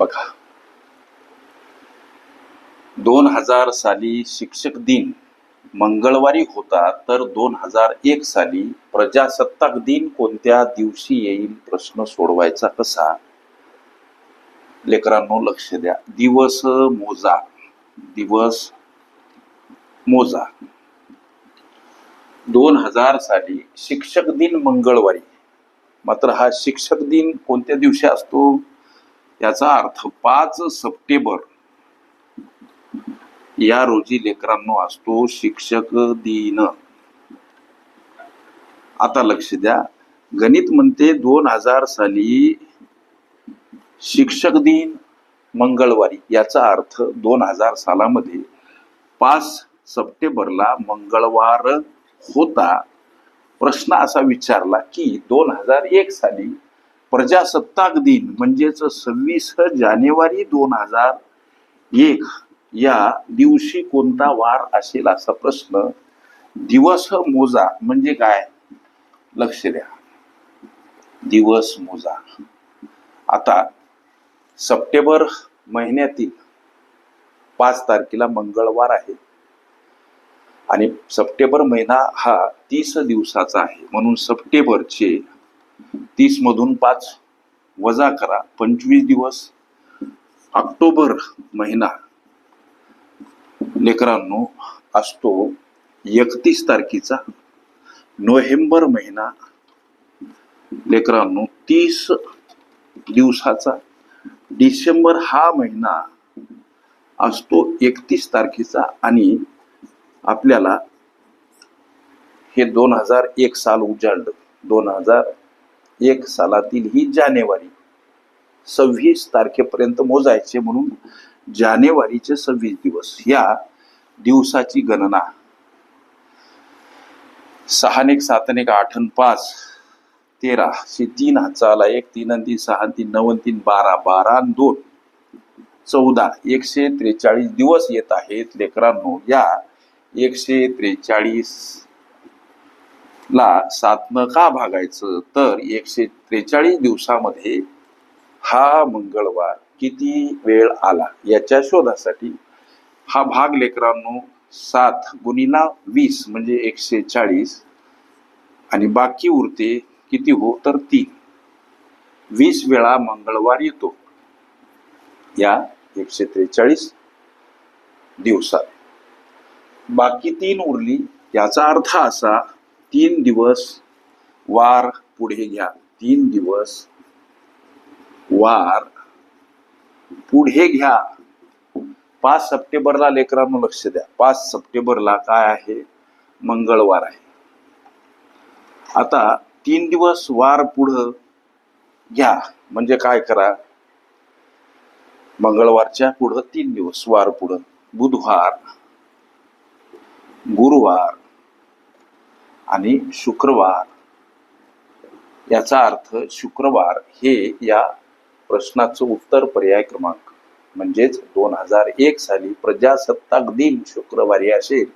बघा. दोन हजार साली शिक्षक दिन मंगळवारी होता तर दोन हजार एक साली प्रजासत्ताक दिन कोणत्या दिवशी येईल प्रश्न सोडवायचा कसा? लेकरांनो लक्ष द्या. दिवस मोजा. दिवस मोजा. दोन हजार साली शिक्षक दिन मंगळवारी. मात्र हा शिक्षक दिन कोणत्या दिवशी असतो? याचा अर्थ पाच सप्टेंबर. या रोजी लेकरांनो असतो शिक्षक दिन. आता लक्ष द्या. गणित म्हणते दोन हजार साली शिक्षक दिन मंगळवारी. याचा अर्थ दोन हजार सालामध्ये पाच सप्टेंबरला मंगळवार होता. प्रश्न असा विचारला की दोन हजार एक साली प्रजासत्ताक दिन म्हणजेच सव्वीस जानेवारी दोन हजार एक या दिवशी कोणता वार असेल असा प्रश्न दिवस मोजा म्हणजे काय? लक्ष द्या. दिवस मोजा. आता सप्टेंबर महिन्यातील पाच तारखेला मंगळवार आहे. आणि सप्टेंबर महिना हा तीस दिवसाचा आहे. म्हणून सप्टेंबरचे तीसमधून पाच वजा करा. पंचवीस दिवस. ऑक्टोबर महिना. लेकरांनो असतो एकतीस तारखेचा नोव्हेंबर महिना. लेकरांनो तीस दिवसाचा डिसेंबर हा महिना असतो एकतीस तारखेचा आणि आपल्याला हे दोन हजार एक साल उजाडलं. दोन हजार एक सालातील ही जानेवारी. सव्वीस तारखेपर्यंत मोजायचे म्हणून जानेवारीचे सव्वीस दिवस. या दिवसाची गणना. सहाने एक सात एक पाच तेरा शे तीन हाताला एक तीन अन तीन सहा तीन नऊ तीन बारा बारा आणि दोन. चौदा एकशे त्रेचाळीस दिवस येत आहेत लेकरांनो. या एकशे त्रेचाळीस ला सातनं का भागायचं? तर एकशे त्रेचाळीस दिवसामध्ये हा मंगळवार किती वेळ आला? याच्या शोधासाठी हा भाग लेकरांनो सात गुणिला वीस म्हणजे एकशे चाळीस आणि बाकी उरते किती हो? तर तीन. वीस वेळा मंगळवार येतो या एकशे त्रेचाळीस दिवसात. बाकी तीन उरली याचा अर्थ असा तीन दिवस वार पुढे घ्या. तीन दिवस वार पुढे घ्या. पाच सप्टेंबरला लेकरांनो लक्ष द्या. पाच सप्टेंबरला काय आहे? मंगळवार आहे. आता तीन दिवस वार पुढं घ्या. म्हणजे काय करा? मंगळवारच्या पुढं तीन दिवस वार पुढं. बुधवार गुरुवार आणि शुक्रवार. याचा अर्थ शुक्रवार हे या प्रश्नाचं उत्तर पर्याय क्रमांक. म्हणजेच दोन हजार एक साली प्रजासत्ताक दिन शुक्रवारी असेल.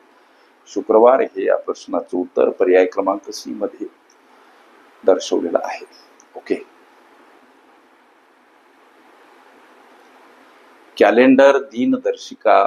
शुक्रवार हे या प्रश्नाचं उत्तर पर्याय क्रमांक सी मध्ये दर्शवलेलं आहे. ओके. कॅलेंडर दिनदर्शिका